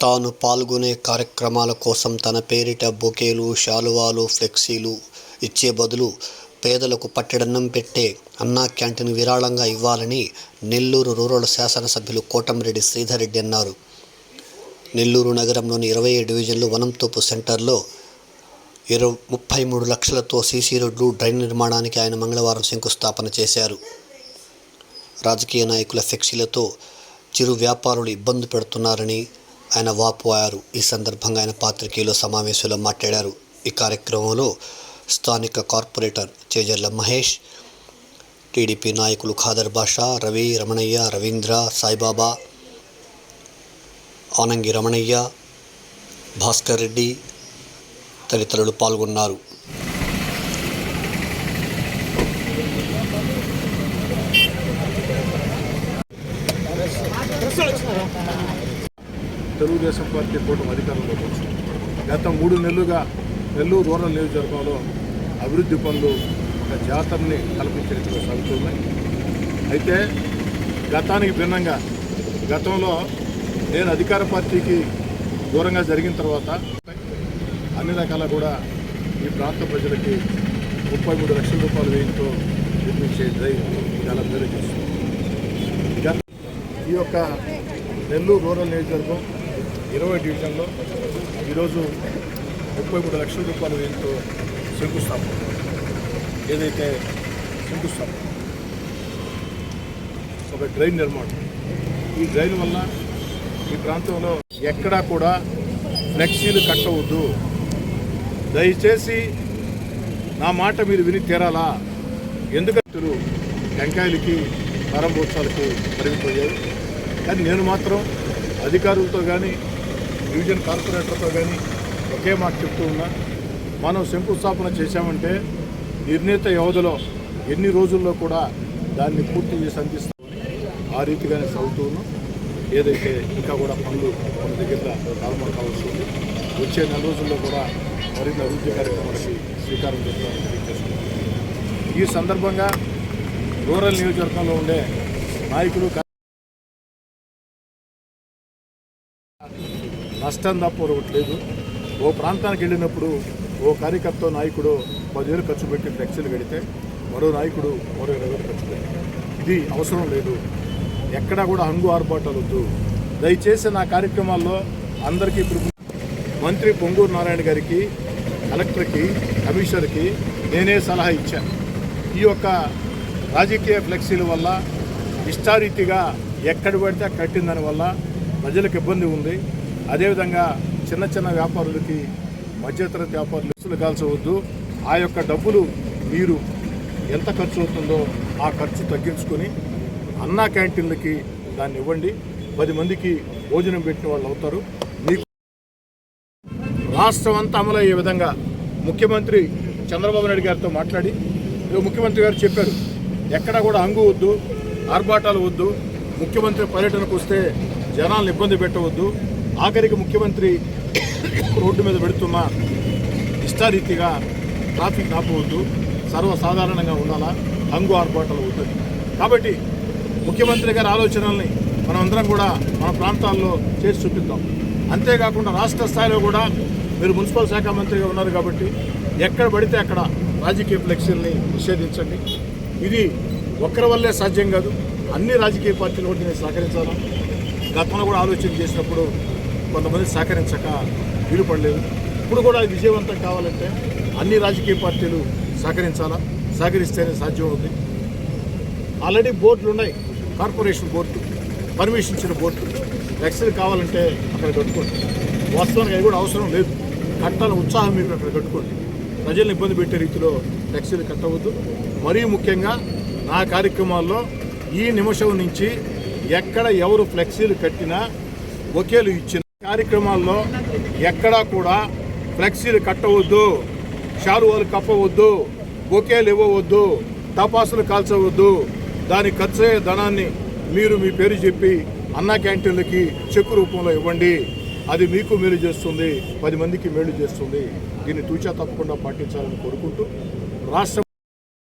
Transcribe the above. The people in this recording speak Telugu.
తాను పాల్గొనే కార్యక్రమాల కోసం తన పేరిట బొకేలు శాలువాలు ఫ్లెక్సీలు ఇచ్చే బదులు పేదలకు పట్టెడన్నం పెట్టే అన్నా క్యాంటీన్ విరాళంగా ఇవ్వాలని నెల్లూరు రూరల్ శాసనసభ్యులు కోటంరెడ్డి శ్రీధర్రెడ్డి అన్నారు. నెల్లూరు నగరంలోని ఇరవై డివిజన్లు వనంతోపు సెంటర్లో ఇరవై ముప్పై మూడు లక్షలతో సీసీ రోడ్లు డ్రైన్ నిర్మాణానికి ఆయన మంగళవారం శంకుస్థాపన చేశారు. రాజకీయ నాయకుల ఫ్లెక్సీలతో చిరు వ్యాపారులు ఇబ్బంది పెడుతున్నారని ఆయన వాపోయారు. ఈ సందర్భంగా ఆయన పాత్రికేయుల సమావేశంలో మాట్లాడారు. ఈ కార్యక్రమంలో స్థానిక కార్పొరేటర్ చేజర్ల మహేష్ టీడీపీ నాయకులు ఖాదర్ బాషా రవి రమణయ్య రవీంద్ర సాయిబాబా ఆనంగి రమణయ్య భాస్కర్ రెడ్డి తదితరులు పాల్గొన్నారు. తెలుగుదేశం పార్టీ కూటమి అధికారంలోకి వచ్చింది. గత మూడు నెలలుగా నెల్లూరు రూరల్ నియోజకవర్గంలో అభివృద్ధి పనులు ఒక జాతరని కల్పించినట్టుగా సాగుతున్నాయి. అయితే గతానికి భిన్నంగా గతంలో నేను అధికార పార్టీకి దూరంగా జరిగిన తర్వాత అన్ని రకాల కూడా ఈ ప్రాంత ప్రజలకి ముప్పై మూడు లక్షల రూపాయలు వేయంతో నిర్మించే డ్రైవ్ చాలా పేరు చేస్తుంది ఈ యొక్క నెల్లూరు రూరల్ నియోజకవర్గం ఇరవై డివిజన్లో ఈరోజు ముప్పై మూడు లక్షల రూపాయల వ్యయంతో శంకుస్థాపన. ఏదైతే శంకుస్థాపన ఒక డ్రైన్ నిర్మాణం. ఈ డ్రైన్ వల్ల ఈ ప్రాంతంలో ఎక్కడా కూడా ఫ్లెక్సీలు కట్టవద్దు దయచేసి నా మాట మీరు విని తీరాలా? ఎందుకంటే టెంకాయలకి ప్రారంభోత్సవాలకి పరిమితమయ్యాయి కానీ నేను మాత్రం అధికారులతో కానీ డివిజన్ కార్పొరేటర్తో కానీ ఒకే మాట చెప్తూ ఉన్నా మనం శంకుస్థాపన చేశామంటే నిర్ణీత వ్యవధిలో ఎన్ని రోజుల్లో కూడా దాన్ని పూర్తి చేసి అందిస్తామని ఆ రీతిగానే సాగుతూ ఉన్నాం. ఏదైతే ఇంకా కూడా పనులు మన దగ్గర ప్రారంభం కావాల్సి ఉంది వచ్చే నెల రోజుల్లో కూడా మరిన్ని అభివృద్ధి కార్యక్రమాలకి శ్రీకారం చేస్తామని తెలియజేస్తున్నాం. ఈ సందర్భంగా రూరల్ నియోజకవర్గంలో ఉండే నాయకులు నష్టం తప్ప ఒకటి లేదు ఓ ప్రాంతానికి వెళ్ళినప్పుడు ఓ కార్యకర్త నాయకుడు పదివేలు ఖర్చు పెట్టి ఫ్లెక్సీలు కడితే మరో నాయకుడు మరో ఇరవై వేలు ఖర్చు పెట్టి. ఇది అవసరం లేదు. ఎక్కడా కూడా హంగు ఆర్భాటాలు వద్దు. దయచేసి నా కార్యక్రమాల్లో అందరికీ ఇప్పుడు మంత్రి పొంగూరు నారాయణ గారికి కలెక్టర్కి కమిషనర్కి నేనే సలహా ఇచ్చాను. ఈ యొక్క రాజకీయ ఫ్లెక్సీల వల్ల ఇష్టారీతిగా ఎక్కడ పడితే అక్కడ కట్టిన దానివల్ల ప్రజలకు ఇబ్బంది ఉంది. అదేవిధంగా చిన్న చిన్న వ్యాపారులకి మధ్యతరగతి వ్యాపారులు ఇసులు కాల్చవద్దు. ఆ యొక్క డబ్బులు మీరు ఎంత ఖర్చు అవుతుందో ఆ ఖర్చు తగ్గించుకొని అన్నా క్యాంటీన్లకి దాన్ని ఇవ్వండి. పది మందికి భోజనం పెట్టిన వాళ్ళు అవుతారు. మీకు రాష్ట్రం అంతా అమలయ్యే విధంగా ముఖ్యమంత్రి చంద్రబాబు నాయుడు గారితో మాట్లాడి ముఖ్యమంత్రి గారు చెప్పారు ఎక్కడా కూడా అంగు వద్దు ఆర్భాటాలు వద్దు ముఖ్యమంత్రి పర్యటనకు వస్తే జనాలను ఇబ్బంది పెట్టవద్దు. ఆఖరికి ముఖ్యమంత్రి రోడ్డు మీద పెడుతున్న ఇష్టారీతిగా ట్రాఫిక్ ఆపవద్దు సర్వసాధారణంగా ఉండాలా? హంగు ఆర్భాటాలు వద్దు కాబట్టి ముఖ్యమంత్రి గారి ఆలోచనల్ని మనమందరం కూడా మన ప్రాంతాల్లో చేసి చూపిద్దాం. అంతేకాకుండా రాష్ట్ర స్థాయిలో కూడా మీరు మున్సిపల్ శాఖ మంత్రిగా ఉన్నారు కాబట్టి ఎక్కడ పడితే అక్కడ రాజకీయ ఫ్లెక్సీల్ని నిషేధించండి. ఇది ఒక్కరి వల్లే సాధ్యం కాదు అన్ని రాజకీయ పార్టీలు కూడా నేను సహకరించాలి? గతంలో కూడా ఆలోచన చేసినప్పుడు కొంతమంది సహకరించక వీలు పడలేదు. ఇప్పుడు కూడా విజయవంతం కావాలంటే అన్ని రాజకీయ పార్టీలు సహకరించాలా? సహకరిస్తేనే సాధ్యం అవుతుంది ఆల్రెడీ బోర్డులు ఉన్నాయి. కార్పొరేషన్ బోర్డు పర్మిషన్ ఇచ్చిన బోర్డు. ఫ్లెక్సీలు కావాలంటే అక్కడ కట్టుకోండి. వాస్తవానికి అవి కూడా అవసరం లేదు. కట్టాల ఉత్సాహం మీరు అక్కడ కట్టుకోండి. ప్రజలను ఇబ్బంది పెట్టే రీతిలో ఫ్లెక్సీలు కట్టవద్దు. మరీ ముఖ్యంగా నా కార్యక్రమాల్లో ఈ నిమిషం నుంచి ఎక్కడ ఎవరు ఫ్లెక్సీలు కట్టినా ఒకేలు ఇచ్చిన కార్యక్రమాల్లో ఎక్కడా కూడా ఫ్లెక్సీలు కట్టవద్దు షారువాలు కప్పవద్దు బొకేలు ఇవ్వవద్దు టపాసులు కాల్చవద్దు. దాని ఖర్చయ్యే ధనాన్ని మీరు మీ పేరు చెప్పి అన్నా క్యాంటీన్లకి చెక్కు రూపంలో ఇవ్వండి. అది మీకు మేలు చేస్తుంది పది మందికి మేలు చేస్తుంది. దీన్ని తూచా తప్పకుండా పాటించాలని కోరుకుంటూ రాష్ట్ర